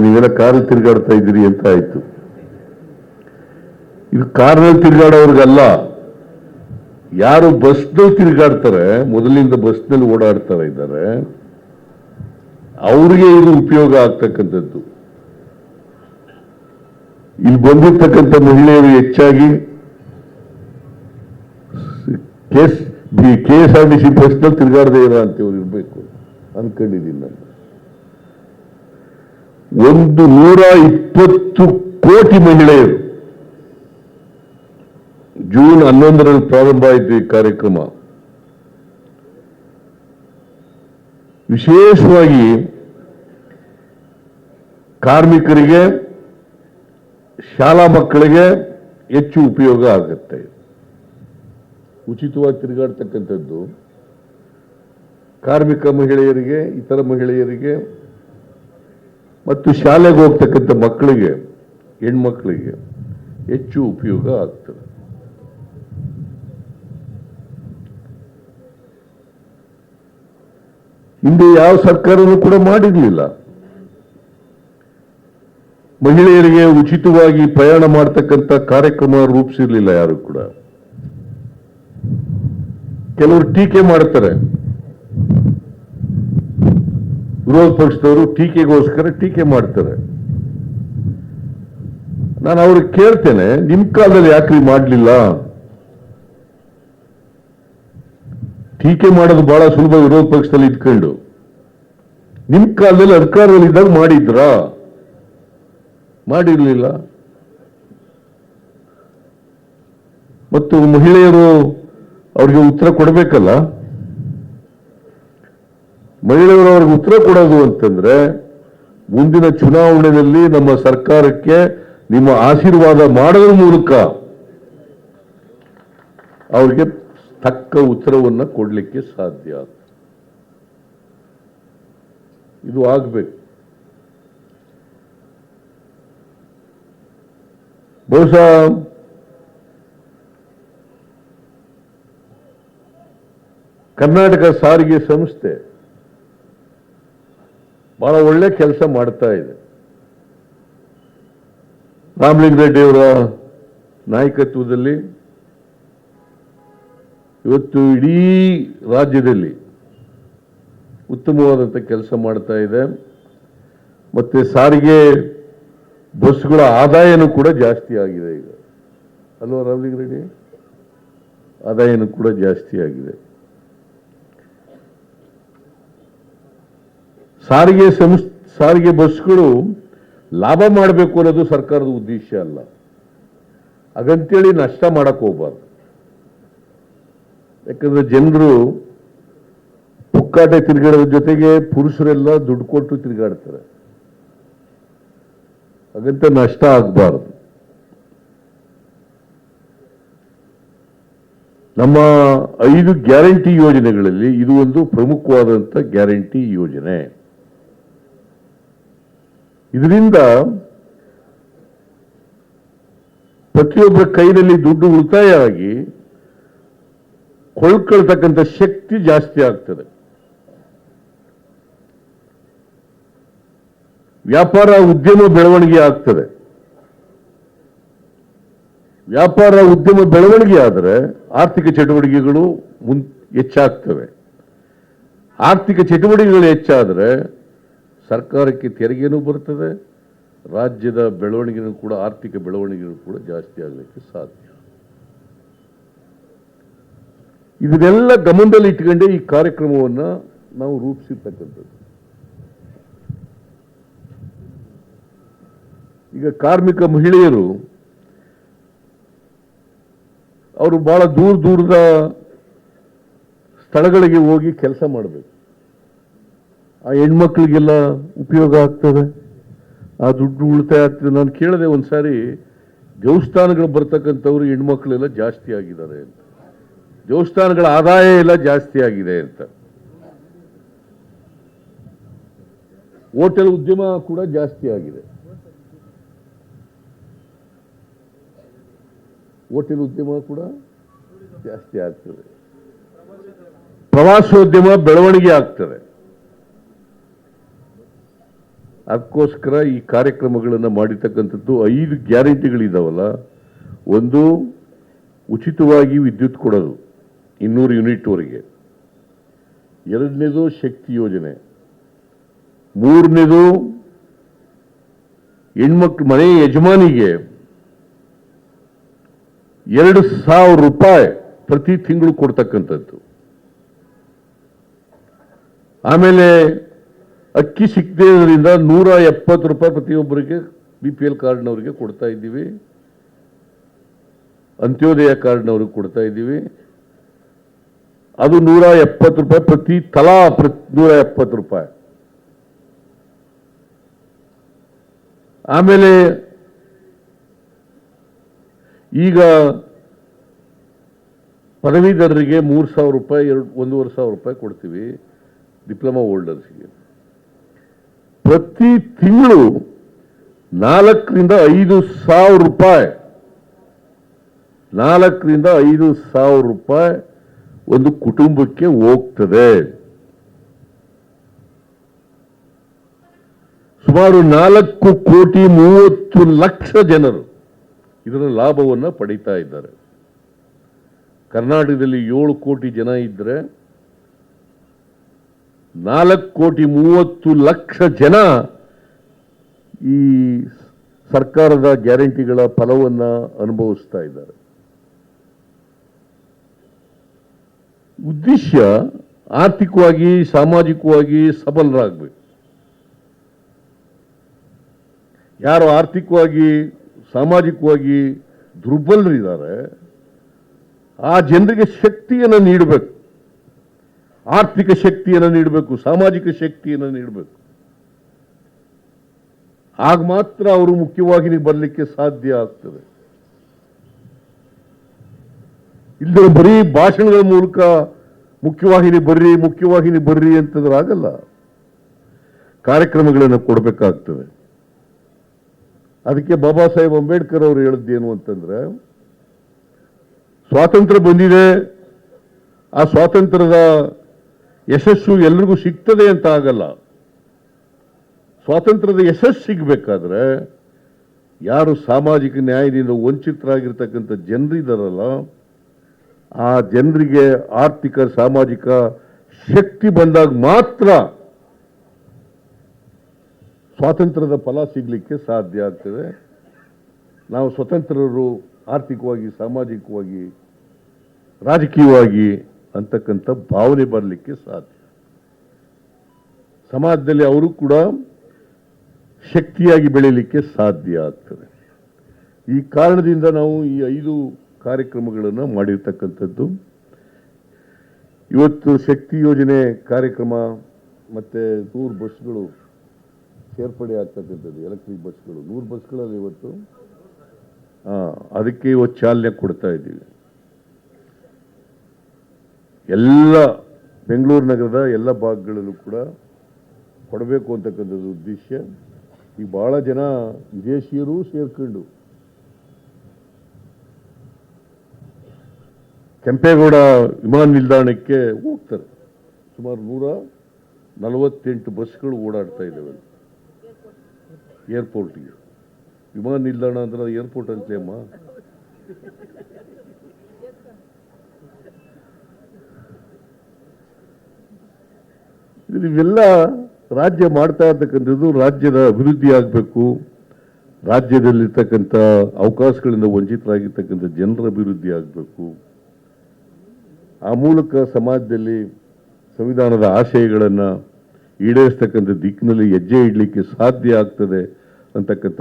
ನೀವೆಲ್ಲ ಕಾರು ತಿರುಗಾಡ್ತಾ ಇದ್ದೀರಿ ಅಂತ ಆಯ್ತು. ಇದು ಕಾರ್ನಲ್ಲಿ ತಿರುಗಾಡೋರ್ಗಲ್ಲ. ಯಾರು ಬಸ್ನಲ್ಲಿ ತಿರುಗಾಡ್ತಾರೆ, ಮೊದಲಿಂದ ಬಸ್ನಲ್ಲಿ ಓಡಾಡ್ತಾರೆ ಇದ್ದಾರೆ. ಅವ್ರಿಗೆ ಇದು ಉಪಯೋಗ ಆಗ್ತಕ್ಕಂಥದ್ದು. ಇಲ್ಲಿ ಬಂದಿರ್ತಕ್ಕಂಥ ಮಹಿಳೆಯರು ಹೆಚ್ಚಾಗಿ K S R T C ಬಸ್ನಲ್ಲಿ ತಿರುಗಾಡದೇ ಇರೋ ಅಂತವ್ರು ಇರಬೇಕು ಅನ್ಕೊಂಡಿದ್ದೀನಿ ನಾನು. ಒಂದು ನೂರ ಇಪ್ಪತ್ತು ಕೋಟಿ ಮಹಿಳೆಯರು. ಜೂನ್ ಹನ್ನೊಂದರಲ್ಲಿ ಪ್ರಾರಂಭ ಆಯಿತು ಈ ಕಾರ್ಯಕ್ರಮ. ವಿಶೇಷವಾಗಿ ಕಾರ್ಮಿಕರಿಗೆ, ಶಾಲಾ ಮಕ್ಕಳಿಗೆ ಹೆಚ್ಚು ಉಪಯೋಗ ಆಗುತ್ತೆ. ಉಚಿತವಾಗಿ ತಿರುಗಾಡ್ತಕ್ಕಂಥದ್ದು ಕಾರ್ಮಿಕ ಮಹಿಳೆಯರಿಗೆ, ಇತರ ಮಹಿಳೆಯರಿಗೆ ಮತ್ತು ಶಾಲೆಗೆ ಹೋಗ್ತಕ್ಕಂಥ ಮಕ್ಕಳಿಗೆ, ಹೆಣ್ಮಕ್ಳಿಗೆ ಹೆಚ್ಚು ಉಪಯೋಗ ಆಗ್ತದೆ. ಹಿಂದೆ ಯಾವ ಸರ್ಕಾರನೂ ಕೂಡ ಮಾಡಿರಲಿಲ್ಲ. ಮಹಿಳೆಯರಿಗೆ ಉಚಿತವಾಗಿ ಪ್ರಯಾಣ ಮಾಡ್ತಕ್ಕಂಥ ಕಾರ್ಯಕ್ರಮ ರೂಪಿಸಿರ್ಲಿಲ್ಲ ಯಾರು ಕೂಡ. ಕೆಲವರು ಟೀಕೆ ಮಾಡ್ತಾರೆ. ವಿರೋಧ ಪಕ್ಷದವರು ಟೀಕೆಗೋಸ್ಕರ ಟೀಕೆ ಮಾಡ್ತಾರೆ. ನಾನು ಅವ್ರಿಗೆ ಕೇಳ್ತೇನೆ, ನಿಮ್ ಕಾಲದಲ್ಲಿ ಯಾಕ್ರಿ ಮಾಡ್ಲಿಲ್ಲ? ಟೀಕೆ ಮಾಡೋದು ಬಹಳ ಸುಲಭ ವಿರೋಧ ಪಕ್ಷದಲ್ಲಿ ಇದ್ಕೊಂಡು ನಿಮ್ ಕಾಲದಲ್ಲಿ ಅಧಿಕಾರದಲ್ಲಿ ಇದ್ದಾಗ ಮಾಡಿದ್ರಾ? ಮಾಡಿರ್ಲಿಲ್ಲ. ಮತ್ತು ಮಹಿಳೆಯರು ಅವ್ರಿಗೆ ಉತ್ತರ ಕೊಡಬೇಕಲ್ಲ? ಮಹಿಳೆಯರು ಅವ್ರಿಗೆ ಉತ್ತರ ಕೊಡೋದು ಅಂತಂದ್ರೆ, ಮುಂದಿನ ಚುನಾವಣೆಯಲ್ಲಿ ನಮ್ಮ ಸರ್ಕಾರಕ್ಕೆ ನಿಮ್ಮ ಆಶೀರ್ವಾದ ಮಾಡೋದ್ರ ಮೂಲಕ ಅವ್ರಿಗೆ ತಕ್ಕ ಉತ್ತರವನ್ನ ಕೊಡಲಿಕ್ಕೆ ಸಾಧ್ಯ. ಇದು ಆಗ್ಬೇಕು. ಬಹುಶಃ ಕರ್ನಾಟಕ ಸಾರಿಗೆ ಸಂಸ್ಥೆ ಬಹಳ ಒಳ್ಳೆ ಕೆಲಸ ಮಾಡ್ತಾ ಇದೆ. ರಾಮಲಿಂಗ ರೆಡ್ಡಿ ಅವರ ನಾಯಕತ್ವದಲ್ಲಿ ಇವತ್ತು ಇಡೀ ರಾಜ್ಯದಲ್ಲಿ ಉತ್ತಮವಾದಂಥ ಕೆಲಸ ಮಾಡ್ತಾ ಇದೆ. ಮತ್ತು ಸಾರಿಗೆ ಬಸ್ಗಳ ಆದಾಯನೂ ಕೂಡ ಜಾಸ್ತಿ ಆಗಿದೆ ಈಗ. ಅಲ್ವಾ ರಾಮಲಿಂಗ ರೆಡ್ಡಿ? ಆದಾಯನೂ ಕೂಡ ಜಾಸ್ತಿ ಆಗಿದೆ. ಸಾರಿಗೆ ಸಂಸ್ ಸಾರಿಗೆ ಬಸ್ಗಳು ಲಾಭ ಮಾಡಬೇಕು ಅನ್ನೋದು ಸರ್ಕಾರದ ಉದ್ದೇಶ ಅಲ್ಲ. ಹಾಗಂತೇಳಿ ನಷ್ಟ ಮಾಡಕ್ಕೆ ಹೋಗ್ಬಾರ್ದು. ಯಾಕಂದ್ರೆ ಜನರು ಪುಕ್ಕಾಟೆ ತಿರುಗಾಡೋದ್ರ ಜೊತೆಗೆ ಪುರುಷರೆಲ್ಲ ದುಡ್ಡು ಕೊಟ್ಟು ತಿರುಗಾಡ್ತಾರೆ. ಹಾಗಂತ ನಷ್ಟ ಆಗಬಾರ್ದು. ನಮ್ಮ ಐದು ಗ್ಯಾರಂಟಿ ಯೋಜನೆಗಳಲ್ಲಿ ಇದು ಒಂದು ಪ್ರಮುಖವಾದಂಥ ಗ್ಯಾರಂಟಿ ಯೋಜನೆ. ಇದರಿಂದ ಪ್ರತಿಯೊಬ್ಬರ ಕೈನಲ್ಲಿ ದುಡ್ಡು ಉಳಿತಾಯ ಆಗಿ ಕೊಳ್ಕೊಳ್ತಕ್ಕಂಥ ಶಕ್ತಿ ಜಾಸ್ತಿ ಆಗ್ತದೆ. ವ್ಯಾಪಾರ ಉದ್ಯಮ ಬೆಳವಣಿಗೆ ಆಗ್ತದೆ. ವ್ಯಾಪಾರ ಉದ್ಯಮ ಬೆಳವಣಿಗೆ ಆದರೆ ಆರ್ಥಿಕ ಚಟುವಟಿಕೆಗಳು ಮುನ್, ಹೆಚ್ಚಾಗ್ತವೆ. ಆರ್ಥಿಕ ಚಟುವಟಿಕೆಗಳು ಹೆಚ್ಚಾದರೆ ಸರ್ಕಾರಕ್ಕೆ ತೆರಿಗೆನೂ ಬರ್ತದೆ ರಾಜ್ಯದ ಬೆಳವಣಿಗೆನೂ ಕೂಡ, ಆರ್ಥಿಕ ಬೆಳವಣಿಗೆನೂ ಕೂಡ ಜಾಸ್ತಿ ಆಗಲಿಕ್ಕೆ ಸಾಧ್ಯ. ಇದನ್ನೆಲ್ಲ ಗಮನದಲ್ಲಿ ಇಟ್ಕೊಂಡೆ ಈ ಕಾರ್ಯಕ್ರಮವನ್ನು ನಾವು ರೂಪಿಸಿರ್ತಕ್ಕಂಥದ್ದು. ಈಗ ಕಾರ್ಮಿಕ ಮಹಿಳೆಯರು, ಅವರು ಬಹಳ ದೂರ ದೂರದ ಸ್ಥಳಗಳಿಗೆ ಹೋಗಿ ಕೆಲಸ ಮಾಡಬೇಕು. ಆ ಹೆಣ್ಮಕ್ಳಿಗೆಲ್ಲ ಉಪಯೋಗ ಆಗ್ತದೆ. ಆ ದುಡ್ಡು ಉಳಿತಾಯ ಆಗ್ತದೆ. ನಾನು ಕೇಳಿದೆ ಒಂದ್ಸಾರಿ, ದೇವಸ್ಥಾನಗಳು ಬರ್ತಕ್ಕಂಥವ್ರು ಹೆಣ್ಮಕ್ಳೆಲ್ಲ ಜಾಸ್ತಿ ಆಗಿದ್ದಾರೆ ಅಂತ. ದೇವಸ್ಥಾನಗಳ ಆದಾಯ ಎಲ್ಲ ಜಾಸ್ತಿ ಆಗಿದೆ ಅಂತ. ಹೋಟೆಲ್ ಉದ್ಯಮ ಕೂಡ ಜಾಸ್ತಿ ಆಗಿದೆ. ಹೋಟೆಲ್ ಉದ್ಯಮ ಕೂಡ ಜಾಸ್ತಿ ಆಗ್ತದೆ. ಪ್ರವಾಸೋದ್ಯಮ ಬೆಳವಣಿಗೆ ಆಗ್ತದೆ. ಅದಕ್ಕೋಸ್ಕರ ಈ ಕಾರ್ಯಕ್ರಮಗಳನ್ನು ಮಾಡಿರ್ತಕ್ಕಂಥದ್ದು ಐದು ಗ್ಯಾರಂಟಿಗಳಿದಾವಲ್ಲ. ಒಂದು ಉಚಿತವಾಗಿ ವಿದ್ಯುತ್ ಕೊಡೋದು ಇನ್ನೂರು ಯೂನಿಟ್ವರೆಗೆ ಎರಡನೇದು ಶಕ್ತಿ ಯೋಜನೆ. ಮೂರನೇದು ಹೆಣ್ಮಕ್ಳು, ಮನೆ ಯಜಮಾನಿಗೆ ಎರಡು ಸಾವಿರ ರೂಪಾಯಿ ಪ್ರತಿ ತಿಂಗಳು ಕೊಡ್ತಕ್ಕಂಥದ್ದು. ಆಮೇಲೆ ಅಕ್ಕಿ ಸಿಗದೇ ಇರೋದ್ರಿಂದ ನೂರ ಎಪ್ಪತ್ತು ರೂಪಾಯಿ ಪ್ರತಿಯೊಬ್ಬರಿಗೆ ಬಿ ಪಿ ಎಲ್ ಕಾರ್ಡ್ನವರಿಗೆ ಕೊಡ್ತಾ ಇದ್ದೀವಿ. ಅಂತ್ಯೋದಯ ಕಾರ್ಡ್ನವ್ರಿಗೆ ಕೊಡ್ತಾ ಇದ್ದೀವಿ. ಅದು ನೂರ ಎಪ್ಪತ್ತು ರೂಪಾಯಿ ಪ್ರತಿ ತಲಾ ನೂರ ಎಪ್ಪತ್ತು ರೂಪಾಯಿ. ಆಮೇಲೆ ಈಗ ಪದವೀಧರರಿಗೆ ಮೂರು ಸಾವಿರ ರೂಪಾಯಿ, ಎರಡು, ಒಂದೂವರೆ ಸಾವಿರ ರೂಪಾಯಿ ಕೊಡ್ತೀವಿ. ಡಿಪ್ಲೊಮಾ ಹೋಲ್ಡರ್ಸ್ಗೆ. ಪ್ರತಿ ತಿಂಗಳು ನಾಲ್ಕರಿಂದ ಐದು ಸಾವಿರ ರೂಪಾಯಿ. ನಾಲ್ಕರಿಂದ ಐದು ಸಾವಿರ ರೂಪಾಯಿ ಒಂದು ಕುಟುಂಬಕ್ಕೆ ಹೋಗ್ತದೆ. ಸುಮಾರು ನಾಲ್ಕು ಕೋಟಿ ಮೂವತ್ತು ಲಕ್ಷ ಜನರು ಇದರ ಲಾಭವನ್ನು ಪಡೀತಾ ಇದ್ದಾರೆ. ಕರ್ನಾಟಕದಲ್ಲಿ ಏಳು ಕೋಟಿ ಜನ ಇದ್ರೆ ನಾಲ್ಕು ಕೋಟಿ ಮೂವತ್ತು ಲಕ್ಷ ಜನ ಈ ಸರ್ಕಾರದ ಗ್ಯಾರಂಟಿಗಳ ಫಲವನ್ನು ಅನುಭವಿಸ್ತಾ ಇದ್ದಾರೆ. ಉದ್ದೇಶ ಆರ್ಥಿಕವಾಗಿ, ಸಾಮಾಜಿಕವಾಗಿ ಸಬಲರಾಗಬೇಕು. ಯಾರು ಆರ್ಥಿಕವಾಗಿ, ಸಾಮಾಜಿಕವಾಗಿ ದುರ್ಬಲರಿದ್ದಾರೆ, ಆ ಜನರಿಗೆ ಶಕ್ತಿಯನ್ನು ನೀಡಬೇಕು. ಆರ್ಥಿಕ ಶಕ್ತಿಯನ್ನು ನೀಡಬೇಕು, ಸಾಮಾಜಿಕ ಶಕ್ತಿಯನ್ನು ನೀಡಬೇಕು. ಆಗ ಮಾತ್ರ ಅವರು ಮುಖ್ಯವಾಗಿ ಬರಲಿಕ್ಕೆ ಸಾಧ್ಯ ಆಗ್ತದೆ. ಇಲ್ಲದೇ ಬರೀ ಭಾಷಣಗಳ ಮೂಲಕ ಮುಖ್ಯವಾಹಿನಿ ಬರ್ರಿ ಮುಖ್ಯವಾಹಿನಿ ಬರ್ರಿ ಅಂತಂದ್ರೆ ಆಗಲ್ಲ. ಕಾರ್ಯಕ್ರಮಗಳನ್ನು ಕೊಡಬೇಕಾಗ್ತದೆ. ಅದಕ್ಕೆ ಬಾಬಾ ಸಾಹೇಬ್ ಅಂಬೇಡ್ಕರ್ ಅವರು ಹೇಳಿದ್ದೇನು ಅಂತಂದ್ರೆ, ಸ್ವಾತಂತ್ರ್ಯ ಬಂದಿದೆ, ಆ ಸ್ವಾತಂತ್ರ್ಯದ ಯಶಸ್ಸು ಎಲ್ರಿಗೂ ಸಿಗ್ತದೆ ಅಂತ ಆಗಲ್ಲ. ಸ್ವಾತಂತ್ರ್ಯದ ಯಶಸ್ಸು ಸಿಗಬೇಕಾದ್ರೆ ಯಾರು ಸಾಮಾಜಿಕ ನ್ಯಾಯದಿಂದ ವಂಚಿತರಾಗಿರ್ತಕ್ಕಂಥ ಜನರಿದ್ದಾರಲ್ಲ ಆ ಜನರಿಗೆ ಆರ್ಥಿಕ, ಸಾಮಾಜಿಕ ಶಕ್ತಿ ಬಂದಾಗ ಮಾತ್ರ ಸ್ವಾತಂತ್ರ್ಯದ ಫಲ ಸಿಗಲಿಕ್ಕೆ ಸಾಧ್ಯ ಆಗ್ತದೆ. ನಾವು ಸ್ವತಂತ್ರರು ಆರ್ಥಿಕವಾಗಿ, ಸಾಮಾಜಿಕವಾಗಿ, ರಾಜಕೀಯವಾಗಿ ಅಂತಕ್ಕಂಥ ಭಾವನೆ ಬರಲಿಕ್ಕೆ ಸಾಧ್ಯ. ಸಮಾಜದಲ್ಲಿ ಅವರು ಕೂಡ ಶಕ್ತಿಯಾಗಿ ಬೆಳೀಲಿಕ್ಕೆ ಸಾಧ್ಯ ಆಗ್ತದೆ. ಈ ಕಾರಣದಿಂದ ನಾವು ಈ ಐದು ಕಾರ್ಯಕ್ರಮಗಳನ್ನು ಮಾಡಿರ್ತಕ್ಕಂಥದ್ದು. ಇವತ್ತು ಶಕ್ತಿ ಯೋಜನೆ ಕಾರ್ಯಕ್ರಮ ಮತ್ತು ನೂರು ಬಸ್ಗಳು ಸೇರ್ಪಡೆ ಆಗ್ತಕ್ಕಂಥದ್ದು, ಎಲೆಕ್ಟ್ರಿಕ್ ಬಸ್ಗಳು. ನೂರು ಬಸ್ಗಳಲ್ಲಿ ಇವತ್ತು ಅದಕ್ಕೆ ಇವತ್ತು ಚಾಲನೆ ಕೊಡ್ತಾ ಇದ್ದೀವಿ. ಎಲ್ಲ ಬೆಂಗಳೂರು ನಗರದ ಎಲ್ಲ ಭಾಗಗಳಲ್ಲೂ ಕೂಡ ಕೊಡಬೇಕು ಅಂತಕ್ಕಂಥದ್ದು ಉದ್ದೇಶ. ಈಗ ಭಾಳ ಜನ ವಿದೇಶಿಯರು ಸೇರ್ಕೊಂಡು ಕೆಂಪೇಗೌಡ ವಿಮಾನ ನಿಲ್ದಾಣಕ್ಕೆ ಹೋಗ್ತಾರೆ. ಸುಮಾರು ನೂರ ನಲವತ್ತೆಂಟು ಬಸ್ಗಳು ಓಡಾಡ್ತಾ ಇದ್ದಾವೆ. ಏರ್ಪೋರ್ಟಿಗೆ ವಿಮಾನ ನಿಲ್ದಾಣ ಅಂದ್ರೆ ಏರ್ಪೋರ್ಟ್ ಅಂತಲೇ ಅಮ್ಮ ಇದು ಇವೆಲ್ಲ ರಾಜ್ಯ ಮಾಡ್ತಾ ಇರ್ತಕ್ಕಂಥದ್ದು ರಾಜ್ಯದ ಅಭಿವೃದ್ಧಿ ಆಗಬೇಕು. ರಾಜ್ಯದಲ್ಲಿರ್ತಕ್ಕಂಥ ಅವಕಾಶಗಳಿಂದ ವಂಚಿತರಾಗಿರ್ತಕ್ಕಂಥ ಜನರ ಅಭಿವೃದ್ಧಿ ಆಗಬೇಕು. ಆ ಮೂಲಕ ಸಮಾಜದಲ್ಲಿ ಸಂವಿಧಾನದ ಆಶಯಗಳನ್ನು ಈಡೇರಿಸ್ತಕ್ಕಂಥ ದಿಕ್ಕಿನಲ್ಲಿ ಹೆಜ್ಜೆ ಇಡಲಿಕ್ಕೆ ಸಾಧ್ಯ ಆಗ್ತದೆ ಅಂತಕ್ಕಂಥ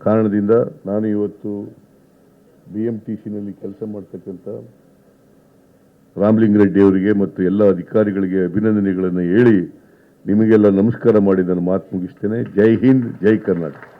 ಕಾರಣದಿಂದ ನಾನು ಇವತ್ತು ಬಿ ಎಂ ಟಿ ಸಿನಲ್ಲಿ ಕೆಲಸ ಮಾಡ್ತಕ್ಕಂಥ ರಾಮಲಿಂಗರೆಡ್ಡಿ ಅವರಿಗೆ ಮತ್ತು ಎಲ್ಲ ಅಧಿಕಾರಿಗಳಿಗೆ ಅಭಿನಂದನೆಗಳನ್ನು ಹೇಳಿ ನಿಮಗೆಲ್ಲ ನಮಸ್ಕಾರ ಮಾಡಿ ನಾನು ಮಾತು ಮುಗಿಸ್ತೇನೆ. ಜೈ ಹಿಂದ್, ಜೈ ಕರ್ನಾಟಕ.